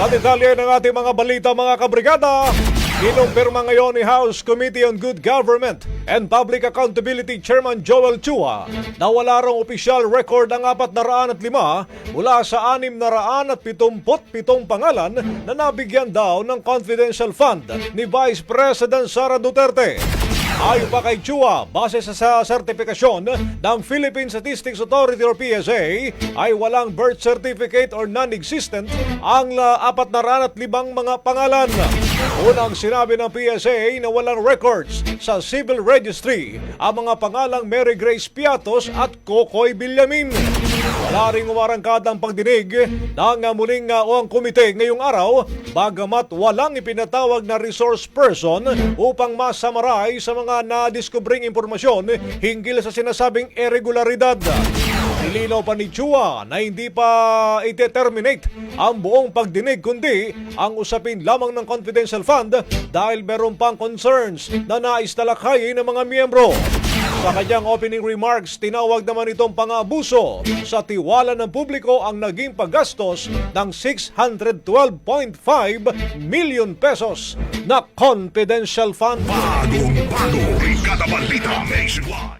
Sa detalye ng ating mga balita mga kabrigada, kinumpirma ngayon ni House Committee on Good Government and Public Accountability Chairman Joel Chua na wala rong opisyal record ang 405 mula sa 677 pangalan na nabigyan daw ng confidential fund ni Vice President Sara Duterte. Ayon pa kay Chua, base sa, sa sertifikasyon ng Philippine Statistics Authority or PSA, ay walang birth certificate or non-existent ang uh, ranat libang mga pangalan. Unang sinabi ng PSA na walang records sa civil registry ang mga pangalang Mary Grace Piatos at Kokoy Villamin. Wala ring umarangkadang pagdinig ng muling o ang komite ngayong araw bagamat walang ipinatawag na resource person upang masamaray sa mga nadiskubring impormasyon hinggil sa sinasabing irregularidad. Nilinaw pa ni Chua na hindi pa ite-terminate ang buong pagdinig kundi ang usapin lamang ng confidential fund dahil meron pang concerns na nais talakhayin ng mga miyembro. Sa kanyang opening remarks, tinawag naman itong pang-abuso sa tiwala ng publiko ang naging paggastos ng 612.5 million pesos na confidential fund. Bagong bago, Brigada Balita Nationwide.